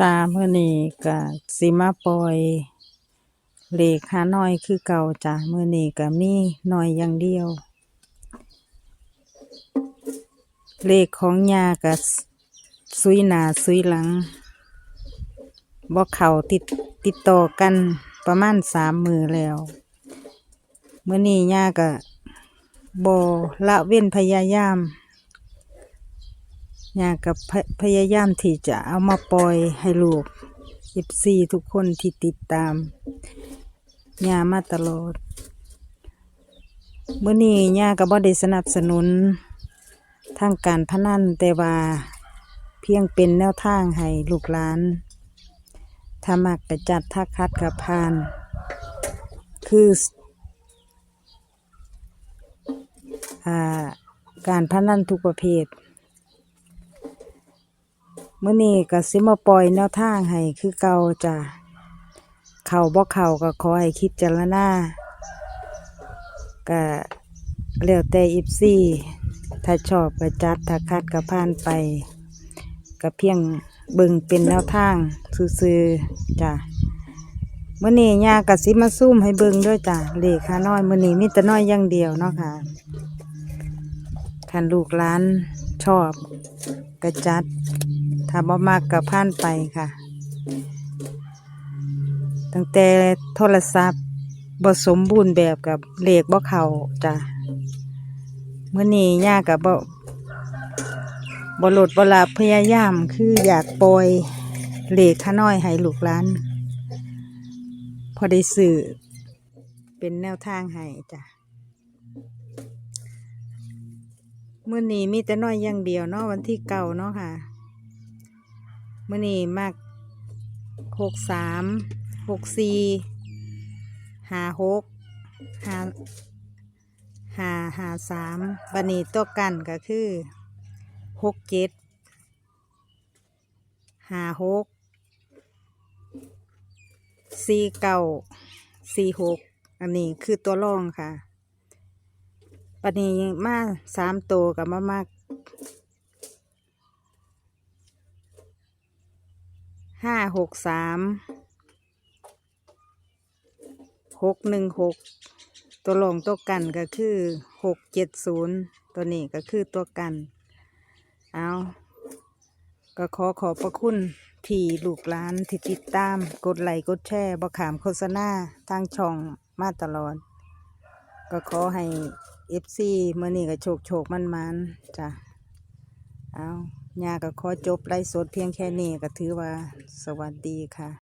จ้ามื้อนี้ก็สิมาปล่อยเลขหาน้อยคือเก่าจ้ามื้อนี้ก็มีน้อยอย่างเดียว เลขของยาก็ซุยหนาซุยหลังบ่เข้าติดติดต่อกันประมาณสามมือแล้วมื้อนี้ยาก็บ่ละเว้นพยายาม ยากกับพพยายามที่จะเอามาปล่อยให้ลูกยิบซีทุกคนที่ติดตามย่ามาตลอดเมื่อนี้ย่าก็บ่ได้สนับสนุนทางการพนันแต่ว่าเพียงเป็นแนวทางให้ลูกหลานถ้ามักกระจัดถ้าคัดกับพาน คืออการพนันทุกประเภท มื่อนี้ก็สิมาปล่อยแนวทางให้คือเก่าจ้ะเข่าบ่เข่าก็ขอให้คิดจารณาก็แล้วแต่อิฟซี่ถ้าชอบก็จัดถ้าคัดก็ผ่านไปก็เพียงเบิ่งเป็นแนวทางซื่อๆจ้ะมื่อนี้ยาก็สิมาซุ่มให้เบิ่งด้วยจ้ะเลขหาน้อยเมื่อนี้มีแต่น้อยอย่างเดียวเนาะค่ะคันลูกหลานชอบก็จัด ถ้าบ่มากกับผ่านไปค่ะ ตั้งแต่โทรศัพท์บ่สมบูรณ์แบบกับเลขบ่เข้าจ้ะเมื่อนี้ยากกับบ่บ่หลดบ่หลับพยายามคืออยากปล่อยเลขข้าน้อยให้ลูกหลานพอได้สื่อเป็นแนวทางให้จ้ะเมื่อนี้มีแต่น้อยอย่างเดียวเนาะวันที่เก่าเนาะค่ะ มื่อนี้มากหกสามหกสี่ห้าหกห้าห้าห้าสามบันนี้ตัวกันก็คือหกเจ็ดห้าหกสี่เก้าสี่หกอันนี้คือตัวรองค่ะ บันนี้มาสามตัวกับมามาก ห้าหกสามหกหนึ่งหกตัวรองตัวกันก็คือหกเจ็ดศูนย์ตัวนี้ก็คือตัวกัน เอาก็ขอขอบพระคุณที่ลูกหลานที่ติดตาม กดไลค์กดแชร์บอขามโฆษณาทางช่องมาตลอด ก็ขอให้เอฟซีเมื่อนี้ก็โชคโชคมันมันจ้ะ เอา ยาก็ขอจบไลฟ์สดเพียงแค่นี้ก็ถือว่าสวัสดีค่ะ